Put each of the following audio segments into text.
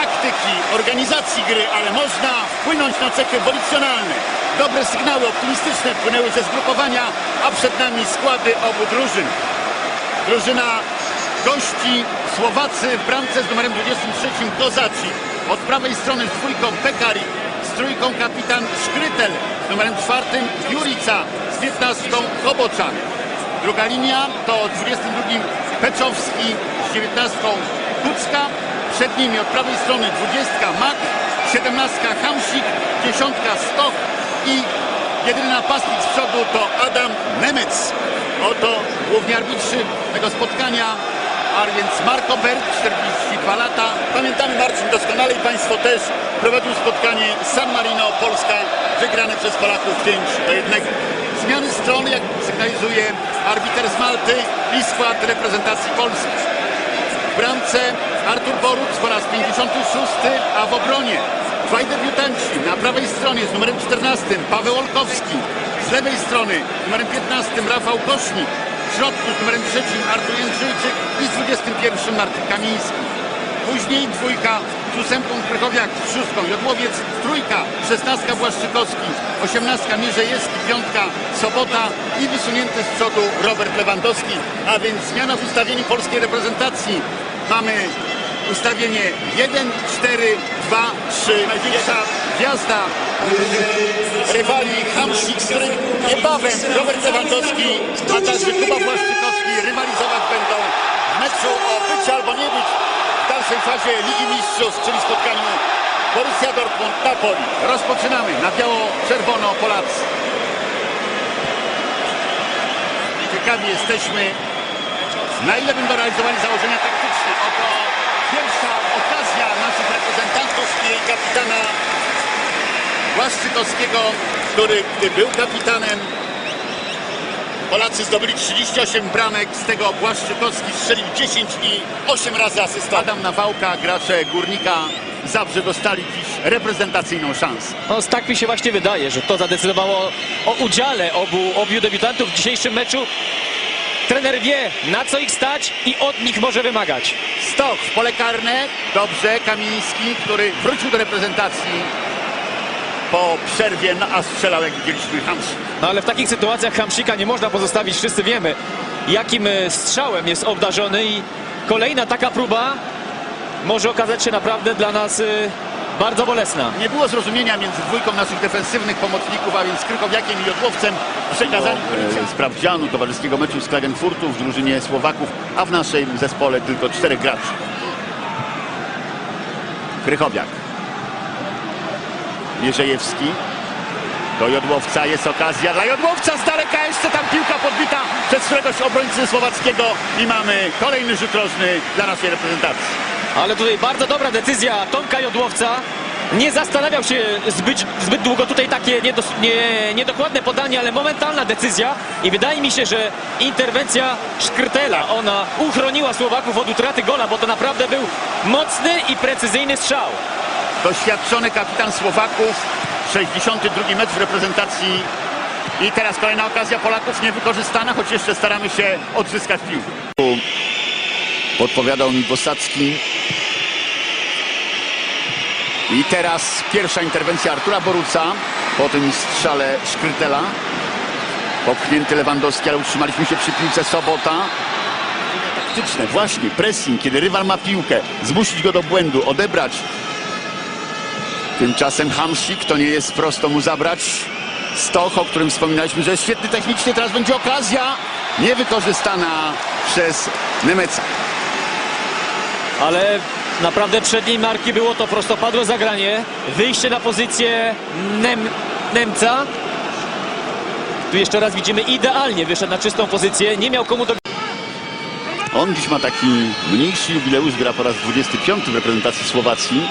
kwestii organizacji gry, ale można wpłynąć na cechy wolicjonalne. Dobre sygnały optymistyczne wpłynęły ze zgrupowania, a przed nami składy obu drużyn. Drużyna gości Słowacy w bramce z numerem 23 Kozaci. Od prawej strony z dwójką Pekari, z trójką kapitan Szkrytel, z numerem czwartym Jurica, z 15 Koboczan. Druga linia to 22 Peczowski, z 19 Kucka. Przed nimi od prawej strony 20 Mak, 17 Hamsik, 10 Stoch i jedyny napastnik z przodu to Adam Nemec. Oto główni arbitrzy tego spotkania, a więc Marko Bert, 42 lata. Pamiętamy Marcin doskonale i Państwo też prowadził spotkanie San Marino, Polska, wygrane przez Polaków 5 do 1. Zmiany strony, jak sygnalizuje arbiter z Malty i skład reprezentacji Polski. W bramce Artur Boruc po raz 56, a w obronie dwaj debiutanci na prawej stronie z numerem 14 Paweł Olkowski, z lewej strony numerem 15 Rafał Kosznik, w środku z numerem 3 Artur Jędrzejczyk i z 21 Martin Kamiński. Później dwójka z ósemką Krychowiak, z szóstką Jodłowiec, trójka, szesnastka Błaszczykowski, osiemnastka Mierzejewski, piątka Sobota i wysunięty z przodu Robert Lewandowski. A więc zmiana w ustawieniu polskiej reprezentacji. Mamy ustawienie 1, 4, 2, 3. Największa gwiazda rywali Hamsik, z którym niebawem Robert Lewandowski, a także Kuba Błaszczykowski rywalizować będą w meczu o być albo nie być w dalszej fazie Ligi Mistrzów, czyli spotkaniu Borussia Dortmund-Napoli. Rozpoczynamy na biało-czerwono Polacy. Ciekawi jesteśmy, na ile będą realizowali założenia taktyczne. Oto pierwsza okazja naszych reprezentantów i kapitana Błaszczykowskiego, który gdy był kapitanem, Polacy zdobyli 38 bramek, z tego Błaszczykowski strzelił 10 i 8 razy asystował. Adam Nawałka, gracze Górnika Zabrze dostali dziś reprezentacyjną szansę. No, tak mi się właśnie wydaje, że to zadecydowało o udziale obu, obu debiutantów w dzisiejszym meczu. Trener wie, na co ich stać i od nich może wymagać. Stoch w pole karne, dobrze, Kamiński, który wrócił do reprezentacji po przerwie, no, a strzelał, jak widzieliśmy, Hamsik. No ale w takich sytuacjach Hamsika nie można pozostawić. Wszyscy wiemy, jakim e, strzałem jest obdarzony i kolejna taka próba może okazać się naprawdę dla nas e, bardzo bolesna. Nie było zrozumienia między dwójką naszych defensywnych pomocników, a więc Krychowiakiem i Jodłowcem. Przekazali e, sprawdzianu towarzyskiego meczu z Klagenfurtu w drużynie Słowaków, a w naszym zespole tylko czterech graczy. Krychowiak. Mierzejewski. Do Jodłowca jest okazja dla Jodłowca z daleka jeszcze tam piłka podbita przez któregoś obrońcy słowackiego i mamy kolejny rzut rożny dla naszej reprezentacji. Ale tutaj bardzo dobra decyzja Tomka Jodłowca. Nie zastanawiał się zbyt, zbyt długo. Tutaj takie niedos, nie, niedokładne podanie, ale momentalna decyzja. I wydaje mi się, że interwencja Szkrtela, ona uchroniła Słowaków od utraty gola, bo to naprawdę był mocny i precyzyjny strzał. doświadczony kapitan Słowaków, 62 mecz w reprezentacji i teraz kolejna okazja Polaków niewykorzystana, choć jeszcze staramy się odzyskać piłkę. Podpowiadał mi Bosacki. I teraz pierwsza interwencja Artura Boruca po tym strzale Szkrytela. Popchnięty Lewandowski, ale utrzymaliśmy się przy piłce Sobota. Taktyczne, właśnie, pressing, kiedy rywal ma piłkę, zmusić go do błędu, odebrać Tymczasem Hamsik to nie jest prosto mu zabrać. Stoch, o którym wspominaliśmy, że jest świetny technicznie. Teraz będzie okazja niewykorzystana przez Nemeca. Ale naprawdę przedniej marki było to prostopadłe zagranie. Wyjście na pozycję Nem Nemca. Tu jeszcze raz widzimy idealnie wyszedł na czystą pozycję. Nie miał komu do... On dziś ma taki mniejszy jubileusz, gra po raz 25 w reprezentacji Słowacji.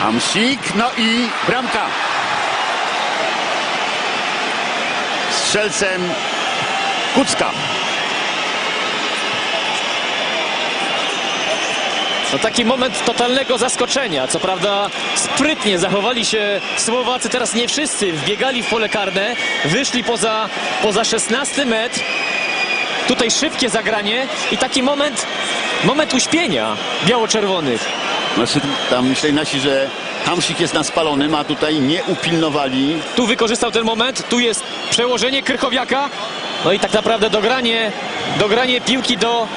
Hamsik, no i bramka. Strzelcem Kucka. No taki moment totalnego zaskoczenia. Co prawda sprytnie zachowali się Słowacy. Teraz nie wszyscy wbiegali w pole karne. Wyszli poza, poza 16 metr. Tutaj szybkie zagranie i taki moment moment uśpienia biało-czerwonych. Znaczy, tam myśleli nasi, że Hamsik jest na spalonym, a tutaj nie upilnowali. Tu wykorzystał ten moment, tu jest przełożenie Krychowiaka. No i tak naprawdę dogranie, dogranie piłki do,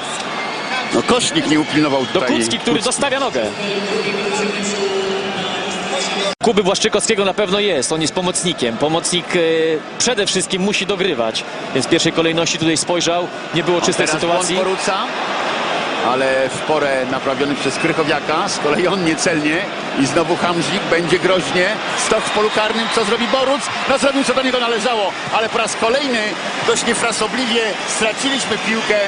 No Kosznik nie upilnował do tutaj. Kucki, który Kucki. dostawia nogę. Kuby Błaszczykowskiego na pewno jest, on jest pomocnikiem. Pomocnik e, przede wszystkim musi dogrywać, więc w pierwszej kolejności tutaj spojrzał, nie było czystej sytuacji. błąd Boruca, ale w porę naprawiony przez Krychowiaka. Z kolei on niecelnie i znowu Hamzik będzie groźnie. Stok w polu karnym. Co zrobi Boruc? No zrobił co do niego należało, ale po raz kolejny dość niefrasobliwie straciliśmy piłkę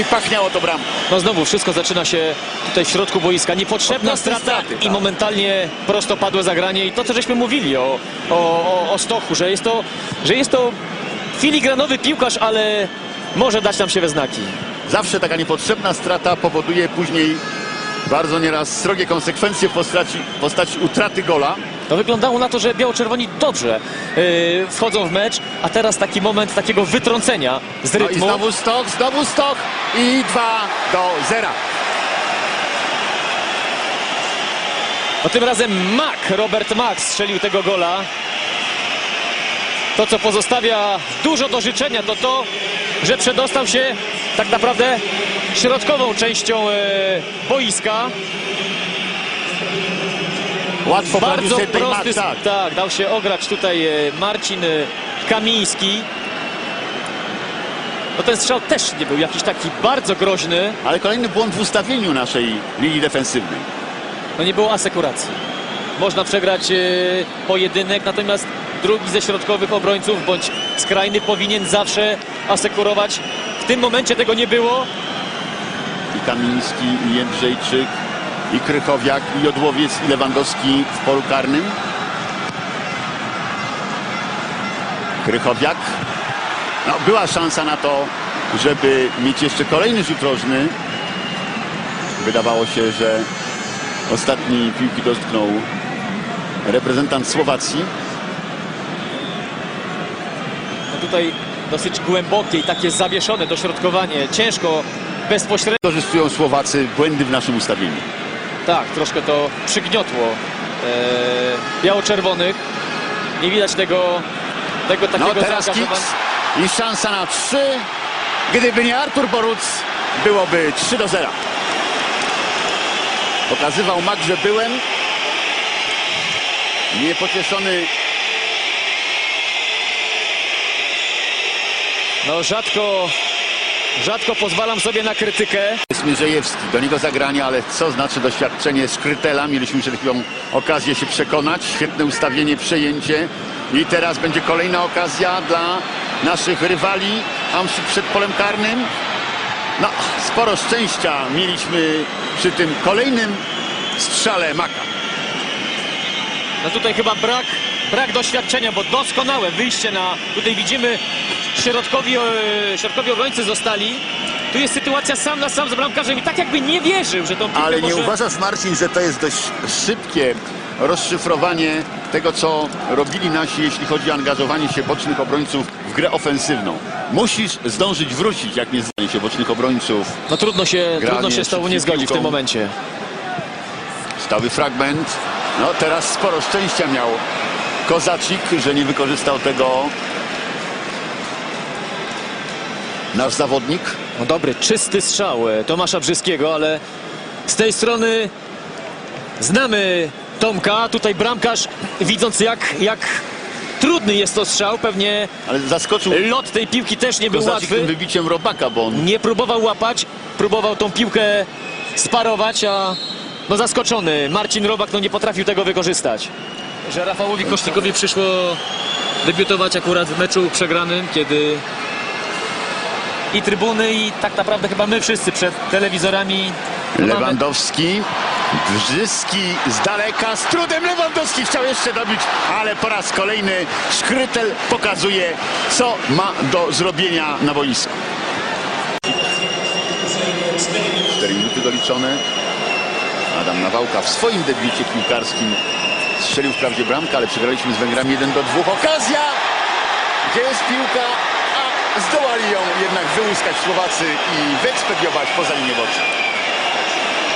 i pachniało to bramką. No znowu wszystko zaczyna się tutaj w środku boiska. Niepotrzebna strata straty, i tak. momentalnie prostopadłe zagranie. I to, co żeśmy mówili o, o, o, o Stochu, że jest to, że jest to filigranowy piłkarz, ale może dać nam się we znaki. Zawsze taka niepotrzebna strata powoduje później bardzo nieraz srogie konsekwencje w postaci, w postaci utraty gola. To wyglądało na to, że biało-czerwoni dobrze yy, wchodzą w mecz, a teraz taki moment takiego wytrącenia z No i rytmu. znowu stok, znowu stok i 2 do 0. No tym razem Mack, Robert Mack strzelił tego gola. To, co pozostawia dużo do życzenia, to to, że przedostał się tak naprawdę środkową częścią e, boiska. Łatwo Bardzo prosty, tak. tak, dał się ograć tutaj e, Marcin e, Kamiński. No ten strzał też nie był jakiś taki bardzo groźny. Ale kolejny błąd w ustawieniu naszej linii defensywnej. No nie było asekuracji. Można przegrać pojedynek, natomiast drugi ze środkowych obrońców bądź skrajny powinien zawsze asekurować. W tym momencie tego nie było. I Kamiński, i Jędrzejczyk, i Krychowiak, i Jodłowiec, i Lewandowski w polu karnym. Krychowiak. No, była szansa na to, żeby mieć jeszcze kolejny rzut rożny. Wydawało się, że ostatni piłki dotknął reprezentant Słowacji. No tutaj dosyć głębokie i takie zawieszone dośrodkowanie. Ciężko bezpośrednio. Korzystują Słowacy błędy w naszym ustawieniu. Tak, troszkę to przygniotło e, biało-czerwonych. Nie widać tego, tego No takiego teraz zaangażowania. Kiks i szansa na trzy. Gdyby nie Artur Boruc, byłoby 3 do 0. Pokazywał Mak, że byłem. Niepocieszony No rzadko, rzadko pozwalam sobie na krytykę. jest Mierzejewski. Do niego zagranie, ale co znaczy doświadczenie Szkrytela? Mieliśmy przed chwilą okazję się przekonać. Świetne ustawienie, przejęcie. I teraz będzie kolejna okazja dla naszych rywali. Hamsik przed polem karnym. No, sporo szczęścia mieliśmy przy tym kolejnym strzale Maka. No tutaj chyba brak, brak doświadczenia, bo doskonałe wyjście na... Tutaj widzimy środkowi, e, środkowi obrońcy zostali. Tu jest sytuacja sam na sam z bramkarzem i tak jakby nie wierzył, że tą piłkę Ale nie może... uważasz, Marcin, że to jest dość szybkie rozszyfrowanie tego, co robili nasi, jeśli chodzi o angażowanie się bocznych obrońców w grę ofensywną. Musisz zdążyć wrócić, jak nie zdanie się bocznych obrońców. No trudno się, Granie trudno się z tobą nie zgodzić w tym momencie. Stały fragment. No teraz sporo szczęścia miał Kozacik, że nie wykorzystał tego nasz zawodnik. No dobry, czysty strzał e, Tomasza Brzyskiego, ale z tej strony znamy Tomka. Tutaj bramkarz, widząc jak, jak trudny jest to strzał, pewnie Ale zaskoczył lot tej piłki też nie był łatwy. wybiciem robaka, bo on Nie próbował łapać, próbował tą piłkę sparować, a no zaskoczony. Marcin Robak no nie potrafił tego wykorzystać. Że Rafałowi Kosznikowi przyszło debiutować akurat w meczu przegranym, kiedy i trybuny i tak naprawdę chyba my wszyscy przed telewizorami Lewandowski, Brzyski z daleka, z trudem Lewandowski chciał jeszcze dobić, ale po raz kolejny Szkrytel pokazuje, co ma do zrobienia na boisku. 4 minuty doliczone. Adam Nawałka w swoim debiucie piłkarskim strzelił wprawdzie bramkę, ale przegraliśmy z Węgrami 1 do 2. Okazja! Gdzie jest piłka? Zdołali ją jednak wyłuskać Słowacy i wyekspediować poza linię boczną.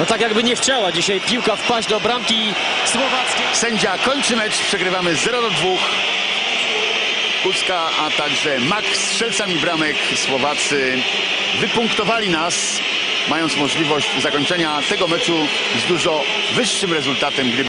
No tak jakby nie chciała dzisiaj piłka wpaść do bramki słowackiej. Sędzia kończy mecz, przegrywamy 0 do 2. Kuska, a także Max z strzelcami bramek Słowacy wypunktowali nas, mając możliwość zakończenia tego meczu z dużo wyższym rezultatem, gdyby